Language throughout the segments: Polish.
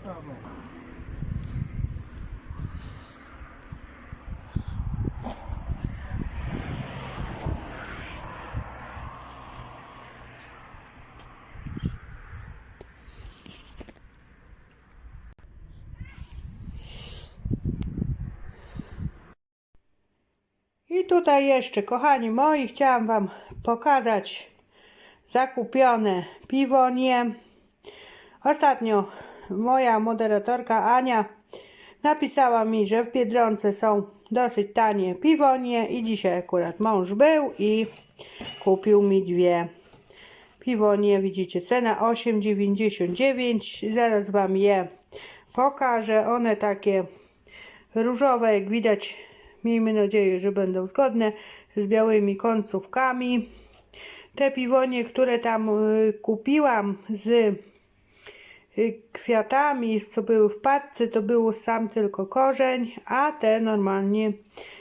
I tutaj jeszcze, kochani moi, chciałam Wam pokazać zakupione piwonie. Ostatnio moja moderatorka Ania napisała mi, że w Biedronce są dosyć tanie piwonie i dzisiaj akurat mąż był i kupił mi dwie piwonie. Widzicie, cena 8,99. Zaraz Wam je pokażę. One takie różowe, jak widać. Miejmy nadzieję, że będą zgodne z białymi końcówkami. Te piwonie, które tam y, kupiłam z kwiatami, co były w paczce, to był sam tylko korzeń, a te normalnie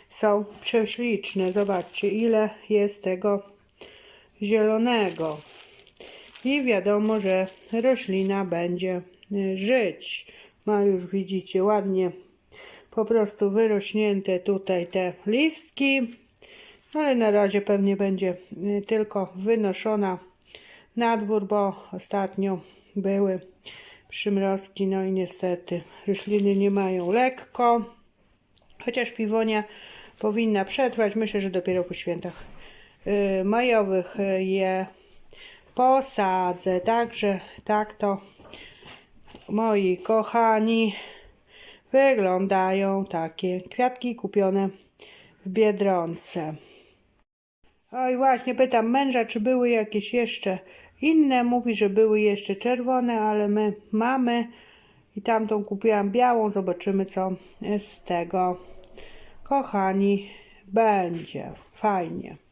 są prześliczne. Zobaczcie, ile jest tego zielonego. I wiadomo, że roślina będzie y, żyć. Ma już, widzicie, ładnie po prostu wyrośnięte tutaj te listki. Ale na razie pewnie będzie y, tylko wynoszona na dwór, bo ostatnio były przymrozki, no i niestety rośliny nie mają lekko. Chociaż piwonia powinna przetrwać, myślę, że dopiero po świętach y, majowych je posadzę. Także tak to moi kochani wyglądają takie kwiatki kupione w Biedronce. Oj, właśnie pytam męża, czy były jakieś jeszcze inne. Mówi, że były jeszcze czerwone, ale my mamy i tamtą kupiłam białą. Zobaczymy, co z tego, kochani, będzie. Fajnie.